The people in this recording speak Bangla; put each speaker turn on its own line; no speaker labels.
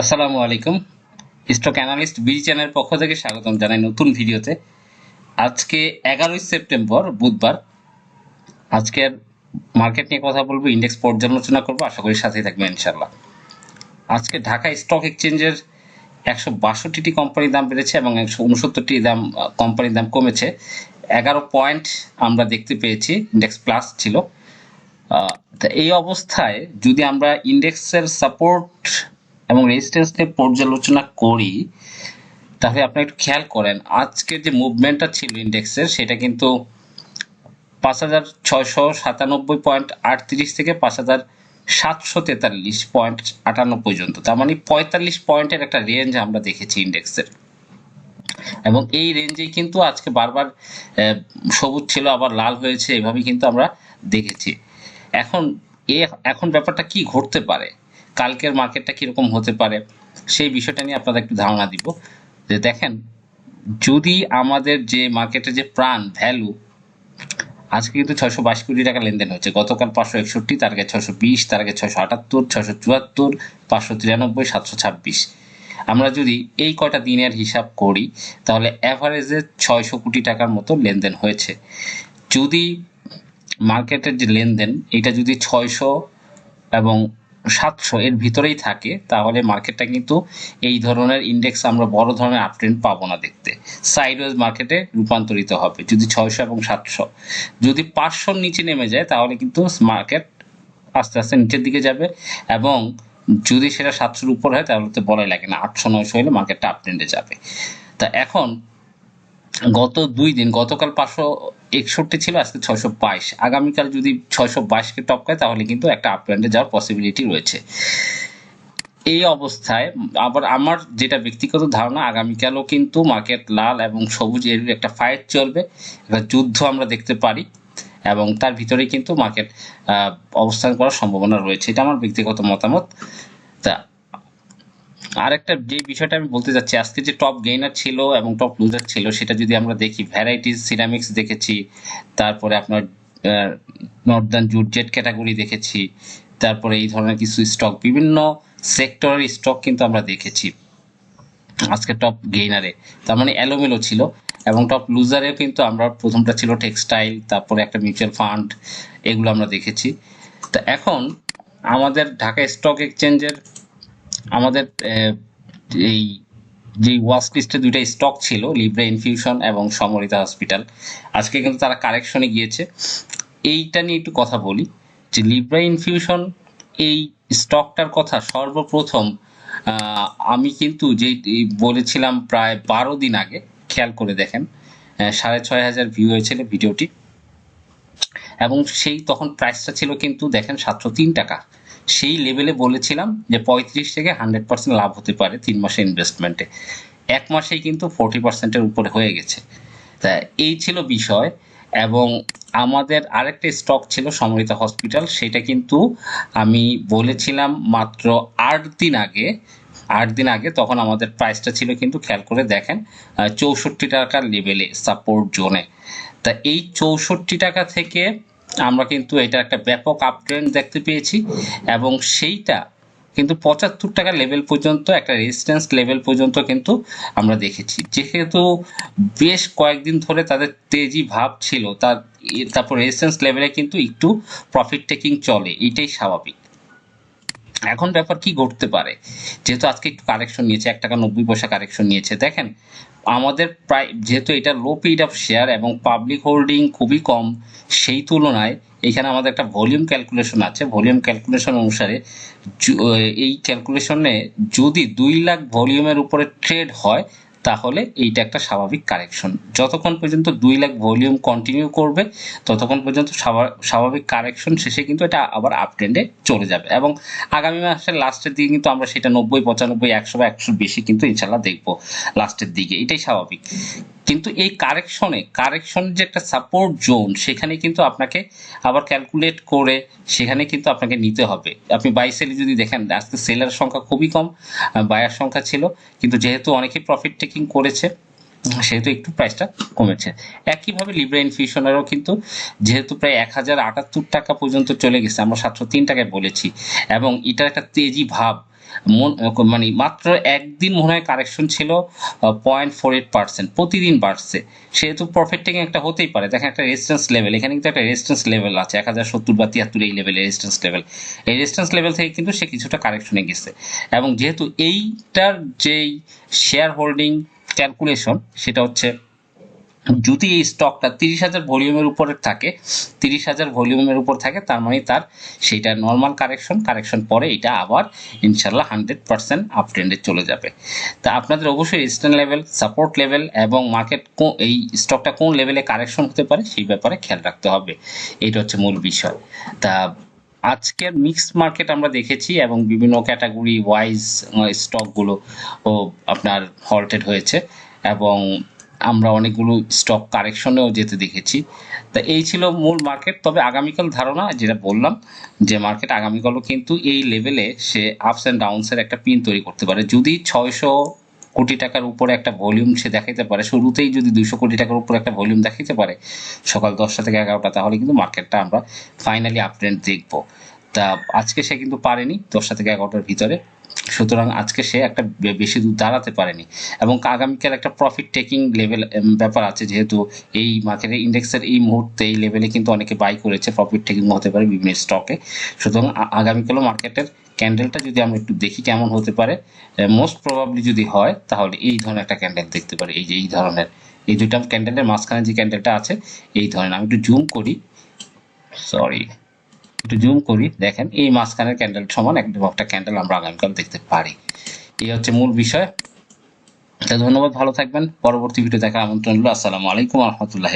আসসালামু আলাইকুম। স্টক অ্যানালিস্ট বি চ্যানেলের পক্ষ থেকে স্বাগতম জানাই নতুন ভিডিওতে। আজকে এগারোই সেপ্টেম্বর, বুধবার। আজকের মার্কেট নিয়ে কথা বলব, ইন্ডেক্স পর্যালোচনা করব, আশা করি সাথেই থাকবে ইনশাল্লাহ আজকে ঢাকা স্টক এক্সচেঞ্জের একশো বাষট্টিটি কোম্পানির দাম বেড়েছে এবং একশো উনসত্তরটি দাম কোম্পানির দাম কমেছে। এগারো পয়েন্ট আমরা দেখতে পেয়েছি, ইন্ডেক্স প্লাস ছিল। এই অবস্থায় যদি আমরা ইন্ডেক্সের সাপোর্ট এবং রেজিস্ট্যান্স নিয়ে পর্যালোচনা করি, তাহলে আপনি একটু খেয়াল করেন, আজকে যে মুভমেন্টটা ছিল ইন্ডেক্সের সেটা কিন্তু পাঁচ হাজার ছয়শো সাতানব্বই পয়েন্ট আটত্রিশ থেকে পাঁচ হাজার সাতশো তেতাল্লিশ পয়েন্ট আটান্ন পর্যন্ত। তার মানে পঁয়তাল্লিশ পয়েন্টের একটা রেঞ্জ আমরা দেখেছি ইন্ডেক্সের এবং এই রেঞ্জেই কিন্তু আজকে বারবার সবুজ ছিল, আবার লাল হয়েছে, এভাবেই কিন্তু আমরা দেখেছি। এখন, এ, এখন ব্যাপারটা কি ঘটতে পারে? কালকের মার্কেটটা কীরকম হতে পারে, সেই বিষয়টা নিয়ে আপনাদের একটু ধারণা দিব। যে দেখেন, যদি আমাদের যে মার্কেটের যে প্রাণ ভ্যালু আজকে কিন্তু ছয়শো বাইশ কোটি টাকা লেনদেন হচ্ছে। গতকাল পাঁচশো একষট্টি, তার আগে ছয়শো বিশ, তার আগে ছয়শো আটাত্তর, ছয়শো চুয়াত্তর, পাঁচশো তিরানব্বই, সাতশো ছাব্বিশ। আমরা যদি এই কয়টা দিনের হিসাব করি, তাহলে অ্যাভারেজে ছয়শো কোটি টাকার মতো লেনদেন হয়েছে। যদি মার্কেটের যে লেনদেন, এটা যদি ছয়শো এবং সাতশো এর ভিতরেই থাকে, তাহলে মার্কেটটা কিন্তু এই ধরনের ইন্ডেক্স আমরা বড় ধরনের আপট্রেন্ড পাবো না দেখতে। সাইডওয়েজ মার্কেটে রূপান্তরিত হবে, যদি ছয়শো এবং সাতশো। যদি পাঁচশোর নিচে নেমে যায়, তাহলে কিন্তু মার্কেট আস্তে আস্তে নিচের দিকে যাবে এবং যদি সেটা সাতশোর উপর হয়, তাহলে তো বলাই লাগে না, আটশো, নয়শো হলে মার্কেটটা আপট্রেন্ডে যাবে। তা এখন গত দুই দিন, গতকাল পাঁচশো একষট্টি ছিল, আজকে ছয়শো বাইশ। আগামীকাল যদি ছয়শো বাইশকে টপ টপকায় তাহলে কিন্তু একটা আপট্রেন্ডে যাওয়ার পসিবিলিটি রয়েছে। এই অবস্থায় আবার আমার যেটা ব্যক্তিগত ধারণা, আগামীকালও কিন্তু মার্কেট লাল এবং সবুজ এর একটা ফাইট চলবে। একটা যুদ্ধ আমরা দেখতে পারি এবং তার ভিতরে কিন্তু মার্কেট অবস্থান করার সম্ভাবনা রয়েছে। এটা আমার ব্যক্তিগত মতামত। তা আরেকটা যে বিষয়টা আমি বলতে যাচ্ছি আজকে যে টপ গেইনার ছিল এবং টপ লুজার ছিল, সেটা যদি আমরা দেখি ভ্যারাইটিস সিরামিক্স দেখেছি, তারপরে আপনার নর্দার্ন জুট জেট ক্যাটাগরি দেখেছি, তারপরে এই ধরনের কিছু স্টক বিভিন্ন সেক্টরের স্টক কিন্তু আমরা দেখেছি আজকে টপ গেইনারে তার মানে অ্যালোমেলো ছিল এবং টপ লুজারেও কিন্তু আমরা, প্রথমটা ছিল টেক্সটাইল তারপরে একটা মিউচুয়াল ফান্ড এগুলো আমরা দেখেছি। তা এখন আমাদের ঢাকা স্টক এক্সচেঞ্জের আমাদের এই যে ওয়াচ লিস্টে দুইটা স্টক ছিল লিব্রা ইনফিউশন এবং সমরিতা হসপিটাল আজকে কিন্তু তারা কারেকশনে গিয়েছে। এইটা নিয়ে একটু কথা বলি, যে লিব্রা ইনফিউশন এই স্টকটার কথা সর্বপ্রথম আমি কিন্তু যে বলেছিলাম প্রায় বারো দিন আগে, খেয়াল করে দেখেন সাড়ে ছয় হাজার ভিউ হয়েছিল ভিডিওটি। এবং সেই তখন প্রাইসটা ছিল কিন্তু দেখেন সাতশো তিন টাকা। সেই লেভেলে বলেছিলাম যে পঁয়ত্রিশ থেকে হান্ড্রেড পার্সেন্ট লাভ হতে পারে তিন মাসের ইনভেস্টমেন্টে এক মাসেই কিন্তু ফোরটি পার্সেন্টের উপরে হয়ে গেছে। তা এই ছিল বিষয় এবং আমাদের আরেকটা স্টক ছিল সমরিতা হসপিটাল সেটা কিন্তু আমি বলেছিলাম মাত্র আট দিন আগে, আট দিন আগে তখন আমাদের প্রাইসটা ছিল কিন্তু খেয়াল করে দেখেন চৌষট্টি টাকার লেভেলে সাপোর্ট জোনে তা এই চৌষট্টি টাকা থেকে আমরা কিন্তু এটা একটা ব্যাপক আপট্রেন্ড দেখতে পেয়েছি এবং সেইটা কিন্তু পঁচাত্তর টাকা লেভেল পর্যন্ত, একটা রেজিস্ট্যান্স লেভেল পর্যন্ত কিন্তু আমরা দেখেছি। যেহেতু বেশ কয়েকদিন ধরে তাদের তেজি ভাব ছিল, তার, তারপর রেজিস্ট্যান্স লেভেলে কিন্তু একটু প্রফিট টেকিং চলে, এটাই স্বাভাবিক। এখন ব্যাপার কি ঘটতে পারে? যেহেতু আজকে একটু কারেকশন নিয়েছে, এক টাকা নব্বই পয়সা কারেকশন নিয়েছে। দেখেন, আমাদের প্রায়, যেহেতু এটা লো পিড অফ শেয়ার এবং পাবলিক হোল্ডিং খুবই কম, সেই তুলনায় এখানে আমাদের একটা ভলিউম ক্যালকুলেশন আছে। ভলিউম ক্যালকুলেশন অনুসারে এই ক্যালকুলেশনে যদি দুই লাখ ভলিউমের উপরে ট্রেড হয় তাহলে এইটা একটা স্বাভাবিক কারেকশন যতক্ষণ পর্যন্ত দুই লাখ ভলিউম কন্টিনিউ করবে, ততক্ষণ পর্যন্ত স্বাভা- স্বাভাবিক কারেকশন শেষে কিন্তু এটা আবার আপট্রেন্ডে চলে যাবে। এবং আগামী মাসের লাস্টের দিকে কিন্তু আমরা সেটা নব্বই, পঁচানব্বই, একশো বা একশোর বেশি কিন্তু ইনশাল্লাহ দেখব লাস্টের দিকে। এটাই স্বাভাবিক। কিন্তু এই কারেকশনে কারেকশন যে একটা সাপোর্ট জোন সেখানে কিন্তু আপনাকে আবার ক্যালকুলেট করে সেখানে কিন্তু আপনাকে নিতে হবে। আপনি বাই সেলে যদি দেখেন, আজকে সেলার সংখ্যা খুবই কম বায়ার সংখ্যা ছিল, কিন্তু যেহেতু অনেকে প্রফিট টেকিং করেছে সেহেতু একটু প্রাইসটা কমেছে। একইভাবে লিব্রা ইনফিউশনেরও কিন্তু যেহেতু প্রায় এক হাজার আটাত্তর টাকা পর্যন্ত চলে গেছে, আমরা সাতশো তিন টাকায় বলেছি। এবং এটার একটা তেজি ভাব। মন- মানে মাত্র একদিন মনে হয় কারেকশন ছিল পয়েন্ট ফোর এইট পার্সেন্ট প্রতিদিন বাড়ছে। সেহেতু প্রফিট টেকিং একটা হতেই পারে। দেখেন একটা রেজিস্ট্যান্স লেভেল এখানে কিন্তু একটা রেজিস্ট্যান্স লেভেল আছে। এক হাজার সত্তর বা তিয়াত্তর এই লেভেলে রেজিস্ট্যান্স লেভেল এই রেজিস্ট্যান্স লেভেল থেকে কিন্তু সে কিছুটা কারেকশনে গেছে। এবং যেহেতু এইটার যেই শেয়ার হোল্ডিং ক্যালকুলেশন সেটা হচ্ছে যদি এই স্টকটা তিরিশ হাজার ভলিউমের উপরে থাকে, তিরিশ হাজার ভলিউমের উপর থাকে, তার মানে তার সেইটা নর্মাল কারেকশন কারেকশন পরে এটা আবার ইনশাল্লাহ হান্ড্রেড পার্সেন্ট আপ ট্রেন্ডে চলে যাবে। তা আপনাদের অবশ্যই স্ট্যান্ড লেভেল সাপোর্ট লেভেল এবং মার্কেট এই স্টকটা কোন লেভেলে কারেকশন হতে পারে সেই ব্যাপারে খেয়াল রাখতে হবে। এটা হচ্ছে মূল বিষয়। তা আজকের মিক্সড মার্কেট আমরা দেখেছি এবং বিভিন্ন ক্যাটাগরি ওয়াইজ স্টকগুলো ও, আপনার হল্টেড হয়েছে এবং আমরা অনেকগুলো স্টক কারেকশনেও যেতে দেখেছি। তা এই ছিল মূল মার্কেট তবে আগামীকাল ধারণা, যেটা বললাম, যে মার্কেট আগামীকালও কিন্তু এই লেভেলে সে আপস অ্যান্ড ডাউনসের একটা পিন তৈরি করতে পারে। যদি ছয়শো কোটি টাকার উপরে একটা ভলিউম সে দেখাইতে পারে। শুরুতেই যদি দুইশো কোটি টাকার উপরে একটা ভলিউম দেখাইতে পারে সকাল দশটা থেকে এগারোটা, তাহলে কিন্তু মার্কেটটা আমরা ফাইনালি আপট্রেন্ড দেখব। তা আজকে সে কিন্তু পারেনি দশটা থেকে এগারোটার ভিতরে। সুতরাং আজকে সে একটা বেশি দূর দাঁড়াতে পারেনি। এবং আগামীকাল একটা প্রফিট টেকিং লেভেল ব্যাপার আছে যেহেতু এই মার্কেটের ইন্ডেক্সের এই মুহূর্তে এই লেভেলে কিন্তু অনেকে বাই করেছে। প্রফিট টেকিং হতে পারে বিভিন্ন স্টকে সুতরাং আগামীকালও মার্কেটের ক্যান্ডেলটা যদি আমরা একটু দেখি কেমন হতে পারে মোস্ট প্রবাবলি যদি হয়, তাহলে এই ধরনের একটা ক্যান্ডেল দেখতে পারি। এই যে এই ধরনের, এই দুইটা ক্যান্ডেলের মাঝখানে যে ক্যান্ডেলটা আছে, এই ধরনের। আমি একটু জুম করি। সরি একটু জুম করি। দেখেন, এই মাঝখানের ক্যান্ডেল সমান একদম একটা ক্যান্ডেল আমরা আগামীকাল দেখতে পারি। এই হচ্ছে মূল বিষয়। ধন্যবাদ, ভালো থাকবেন। পরবর্তী ভিডিও দেখার আমন্ত্রণ হলো আসসালামু আলাইকুম রহমতুল্লাহ